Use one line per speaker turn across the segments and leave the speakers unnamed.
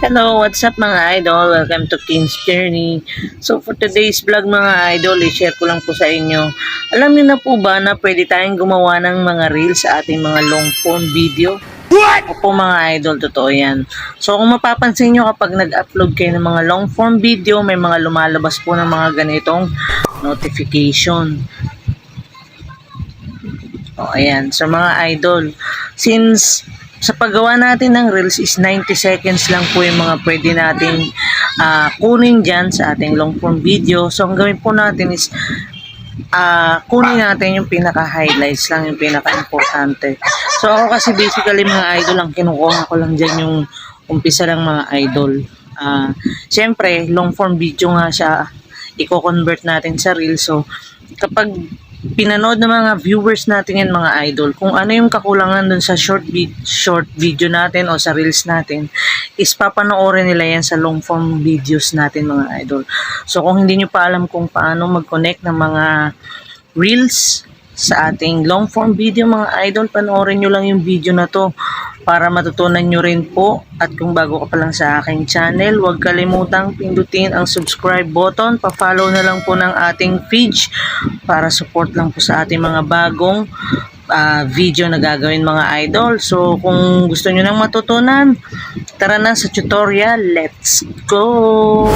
Hello, what's up mga idol? Welcome to King's Journey. So for today's vlog mga idol, i-share ko lang po sa inyo. Alam niyo na po ba na pwede tayong gumawa ng mga reels sa ating mga long form video? What? Opo mga idol, totoo yan. So kung mapapansin nyo kapag nag-upload kayo ng mga long form video, may mga lumalabas po ng mga ganitong notification. O ayan, so mga idol, since sa paggawa natin ng reels is 90 seconds lang po yung mga pwede nating ah, kunin dyan sa ating long form video. So, ang gawin po natin is ah, kunin natin yung pinaka-highlights lang, yung pinaka-importante. So, ako kasi basically mga idol, ang kinukuha ko lang dyan yung umpisa lang mga idol. Ah, Siyempre, long form video nga siya, i-convert natin sa reels. So, kapag pinanood ng mga viewers natin yan mga idol kung ano yung kakulangan dun sa short vid- short video natin o sa reels natin is papanoorin nila yan sa long form videos natin mga idol. So kung hindi nyo pa alam kung paano mag-connect ng mga reels sa ating long form video. Mga idol panoorin nyo lang yung video na to para matutunan nyo rin po. At kung bago ka pa lang sa aking channel huwag kalimutang pindutin ang subscribe button. Pa-follow na lang po ng ating page para support lang po sa ating mga bagong ah, video na gagawin mga idol. So kung gusto nyo nang matutunan tara na sa tutorial. Let's go!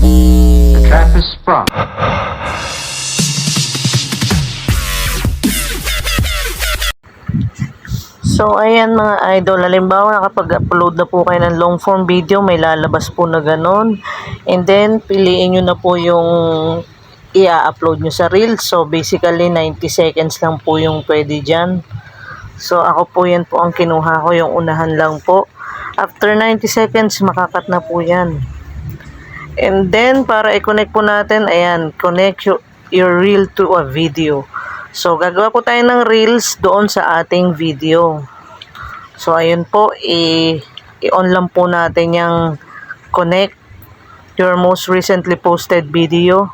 The trap is sprung.
So, ayan mga idol, halimbawa nakapag-upload na po kayo ng long form video, may lalabas po na ganun. And then, piliin nyo na po yung i-upload nyo sa Reels. So, basically, 90 seconds lang po yung pwede dyan. So, ako po yan po ang kinuha ko, yung unahan lang po. After 90 seconds, makakat na po yan. And then, para i-connect po natin, ayan, connect your, your reel to a video. So, gagawa po tayo ng reels doon sa ating video. So, ayun po, i-on lang po natin yung connect your most recently posted video.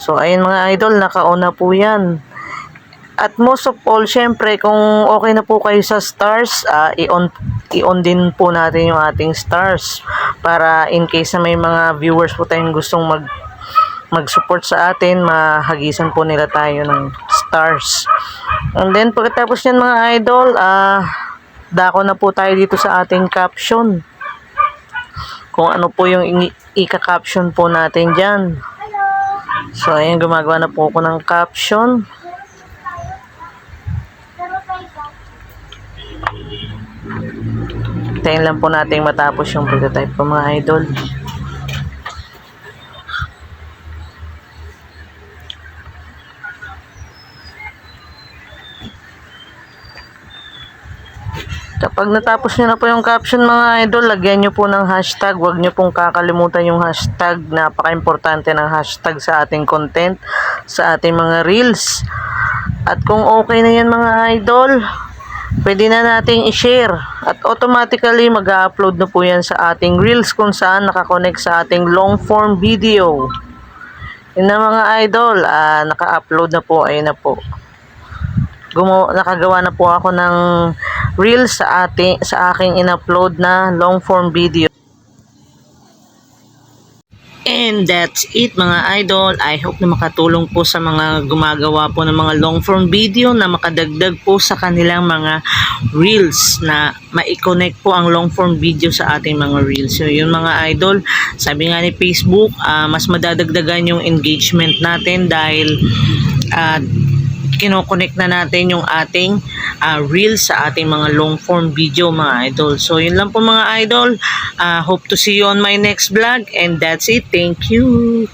So, ayun mga idol, naka-on na po yan. At most of all, syempre, kung okay na po kayo sa stars, ah, i-on, i-on din po natin yung ating stars. Para in case na may mga viewers po tayong gustong mag mag-support sa atin, mahagisan po nila tayo ng stars. And then, pagkatapos yan mga idol, ah, dako na po tayo dito sa ating caption. Kung ano po yung ika-caption po natin dyan. So, ayan, gumagawa na po ako ng caption. Tayin lang po natin matapos yung pagtatype po mga idol. Kapag natapos nyo na po yung caption mga idol, lagyan nyo po ng hashtag. Huwag nyo pong kakalimutan yung hashtag. Napaka-importante ng hashtag sa ating content, sa ating mga reels. At kung okay na yan mga idol, pwede na nating i-share. At automatically mag-upload na po yan sa ating reels kung saan nakakonect sa ating long form video. Yun na mga idol, ah, naka-upload na po, ayun na po gumawa, nakagawa na po ako ng reels sa ating sa aking in-upload na long form video. And that's it mga idol. I hope na makatulong po sa mga gumagawa po ng mga long form video na makadagdag po sa kanilang mga reels na ma-connect po ang long form video sa ating mga reels. So yun mga idol, sabi nga ni Facebook, ah, mas madadagdagan yung engagement natin dahil ah, kinoconnect na natin yung ating uh, reels sa ating mga long form video mga idol. So yun lang po mga idol. Uh, hope to see you on my next vlog and that's it. Thank you.